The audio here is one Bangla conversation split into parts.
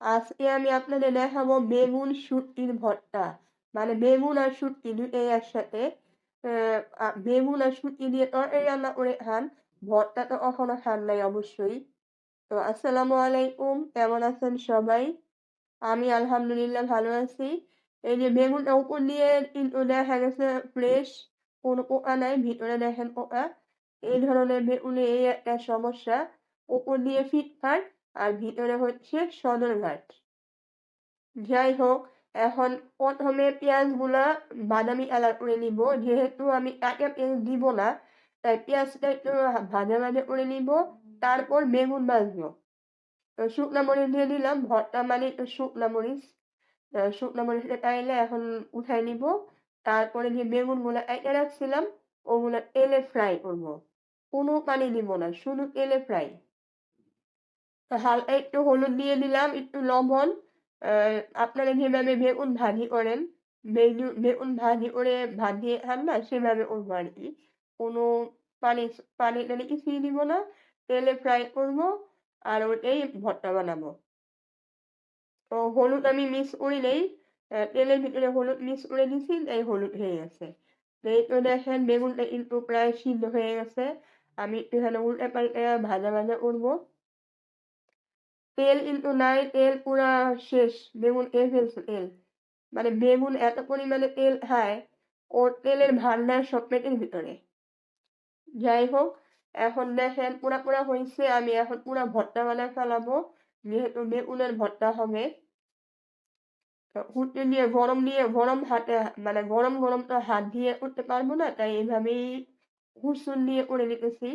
আজকে আমি আপনাদের দেখাবো বেগুন, শুটকির ভর্তা। মানে বেগুন আর শুটকি দুটোই একসাথে বেগুন আর শুটকি দিয়ে তরকারি রান্না করে খান। ভর্তা তো কখনো খান নাই অবশ্যই। তো আসসালামু আলাইকুম, কেমন আছেন সবাই? আমি আলহামদুলিল্লাহ ভালো আছি। এই যে বেগুনটা উপর দিয়ে কিন্তু দেখা গেছে ফ্রেশ কোনো পোকা নাই, ভিতরে দেখেন পোকা। এই ধরনের বেগুনে এই একটা সমস্যা। উপর দিয়ে ফিটফাট আর ভিতরে হচ্ছে সদরঘাট যাই হোক এখন প্রথমে পেঁয়াজগুলা বাদামি কালার করে নিব। যেহেতু আমি কাঁচা পেঁয়াজ দিব না, তাই পেঁয়াজটা একটু ভাজা ভাজা করে নিব। তারপর বেগুন ভাজবো। তো শুকনা মরিচ দিয়ে দিলাম ভর্তা মানে একটু শুকনা মরিচ শুকনা মরিচটা চাইলে এখন উঠাই নিব। তারপরে যে বেগুনগুলো একে রাখছিলাম ওগুলো তেলে ফ্রাই করব কোনো পানি দিব না শুধু তেলে ফ্রাই হালকা একটু হলুদ দিয়ে দিলাম, একটু লবণ আপনারা যেভাবে বেগুন ভাজি করেন, বেগুন ভাজি করে ভাজিয়ে খান না, সেভাবে করব আর কি। কোনো পানি পানি টানি কিছুই দিব না, তেলে ফ্রাই করব আর ওটাই ভর্তা বানাবো। তো হলুদ আমি মিক্স করি নেই তেলের ভিতরে হলুদ মিক্স করে দিছি, তাই হলুদ হয়ে গেছে। এই তো দেখেন বেগুনটা কিন্তু প্রায় সিদ্ধ হয়ে গেছে, আমি একটুখানি উল্টে পাল্টে ভাজা ভাজা করব। তেল কিন্তু নাই তেল পুরা শেষ বেগুন খেয়ে ফেলছে তেল মানে বেগুন এত পরিমাণে তেল খায় ওর তেলের ভান্ডার সব পেটের ভিতরে। যাই হোক, এখন দেখেন পুরা পুরা হয়েছে আমি এখন পুরা ভর্তা বানায় ফেলাবো, যেহেতু বেগুনের ভর্তা হবে। উঠতে দিয়ে গরম দিয়ে গরম হাতে মানে গরম গরম তো হাত দিয়ে করতে পারব না, তাই এইভাবেই হুসুন দিয়ে করে নিতেছি।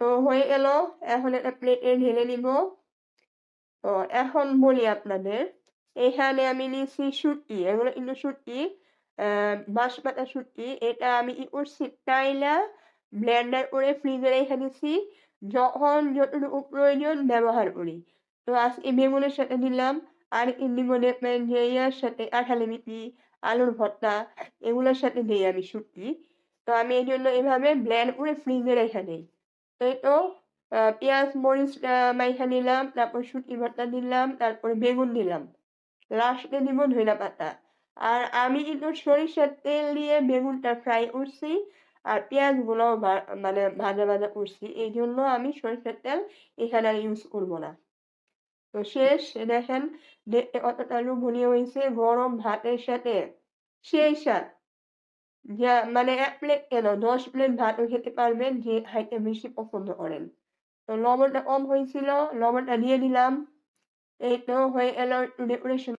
তো হয়ে গেল। এখন একটা প্লেটে ঢেলে নিব। তো এখন বলি আপনাদের, এখানে আমি নিয়েছি শুটকি এগুলো কিন্তু আহ বাঁশপাতা শুটকি এটা আমি কি করছি? টাইলা ব্লেন্ডার করে ফ্রিজে রেখে দিছি। যখন যতটুকু প্রয়োজন ব্যবহার করি। তো আজকে বেগুনের সাথে দিলাম, আর মনে করেন যে ইয়ার সাথে কাঁঠালি মিটি আলুর ভর্তা, এগুলোর সাথে দিই আমি শুটকি তো আমি এই জন্য এভাবে ব্লেন্ড করে ফ্রিজে রেখে দিই। তো? এই তো পেঁয়াজ, মরিচ মাইখা নিলাম, তারপর শুটকি ভর্তা দিলাম তারপরে বেগুন দিলাম লাস্টে দিব ধনিয়া পাতা। আর আমি কিন্তু সরিষার তেল দিয়ে বেগুনটা ফ্রাই করছি, আর পেঁয়াজগুলোও মানে ভাজা ভাজা করছি। এই জন্য আমি সরিষার তেল এখানে আর ইউজ করব না। তো শেষ, দেখেন, দেখতে কতটা লোভনীয় হয়েছে গরম ভাতের সাথে। সেই স্বাদ। যা মানে এক প্লেট কেন দশ প্লেট ভাতও খেতে পারবেন যে খাইতে বেশি পছন্দ করেন তো লবণটা কম হয়েছিল লবণটা দিয়ে দিলাম এই তো হয়ে গেল ডেকোরেশন